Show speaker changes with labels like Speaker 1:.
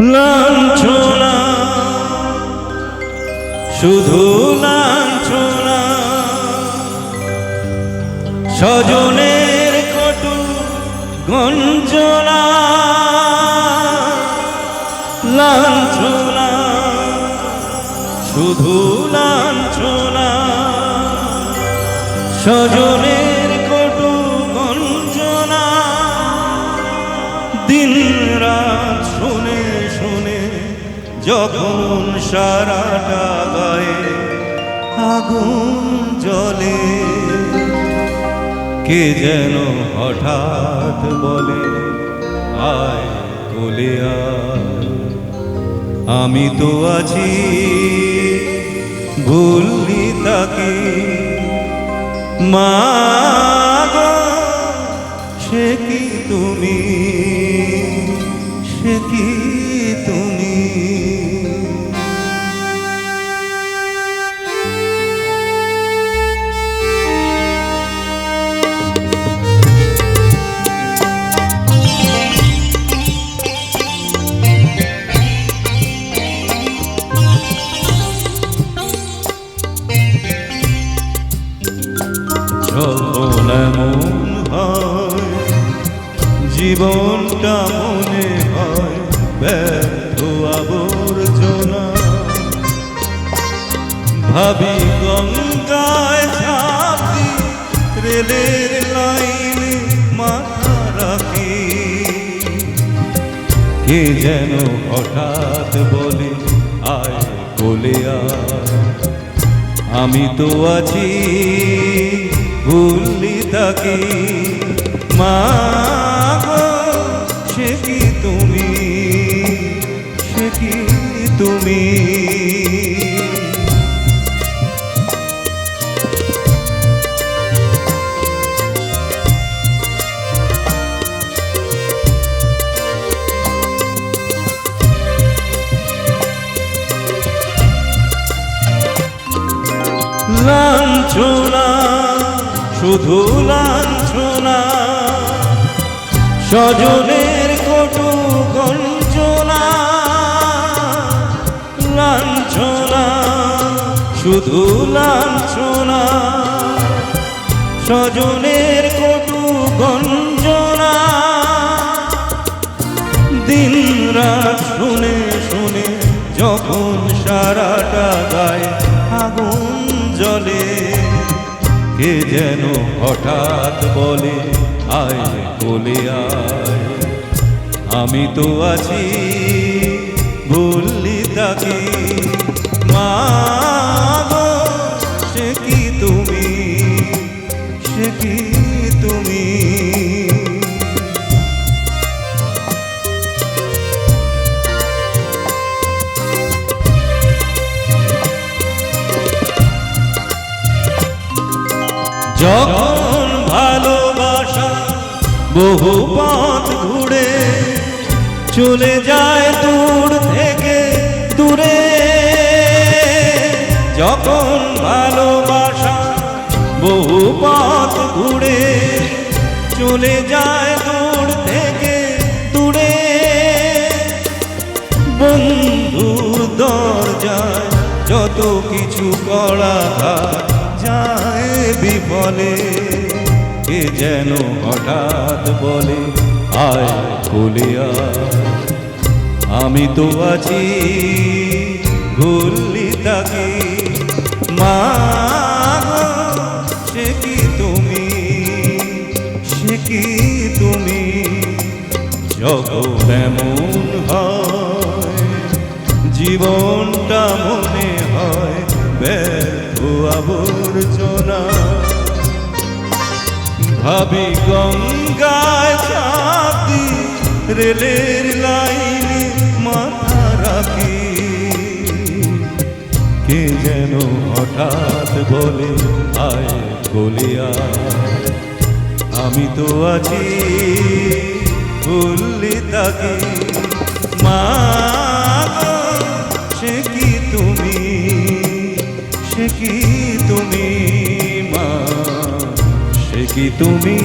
Speaker 1: লাঞ্ছনা। শুধু লাঞ্ছনা। স্বজনের কটু গঞ্জনা। লাঞ্ছনা। শুধু লাঞ্ছনা। স্বজনের দিন রাত শুনে শুনে যখন সারাটা গায়ে আগুন জলে কে যেন হঠাৎ বলে, আয় কোলে আমি তো আছি, ভুললি তাকে, মা সে কি তুমি? সে কি তুমি? যখন এমন জীবনটা মনে হয় ব্যর্থ আবর্জনা। ভাবি গঙ্গায় ঝাঁপি, রেলের লাইনে মাথা রাখি। কে যেন হঠাৎ বলে, আয় আয়। আমি তো আছি ভুললি তাকে মা তুমি। লাঞ্ছনা শুধু লাঞ্ছনা স্বজনের কটু শুধু লাঞ্ছনা, স্বজনের কটু গঞ্জনা। দিন রাত শুনে শুনে যখন সারাটা গায়ে আগুন জলে কে যেন হঠাৎ বলে, আয় বলে আয়, আমি তো আছি বললি তাকে। যখন ভালোবাসা বহু পথ ঘুরে চলে যায় দূর থেকে যখন ভালোবাসা বহু পথ ঘুরে চলে যায় দূর থেকে দূরে। বন্ধুর দরজায় যত কিছু করা যায় বিফলে, কে যেন হঠাৎ বলে, আয় কোলে আয় আমি তো আছি, ভুললি তাকে। মা সে তুমি? সে তুমি? হয়, জীবনটা মনে হয় ব্যর্থ আবর্জনা। ভাবি গঙ্গায় রেলের লাইনে কে যেন হঠাৎ বলে, আয় বলিয়া, আমি তো আছি ভুললি তাকে মা, সে কি তুমি? সে কি তুমি, মা? সে কি তুমি?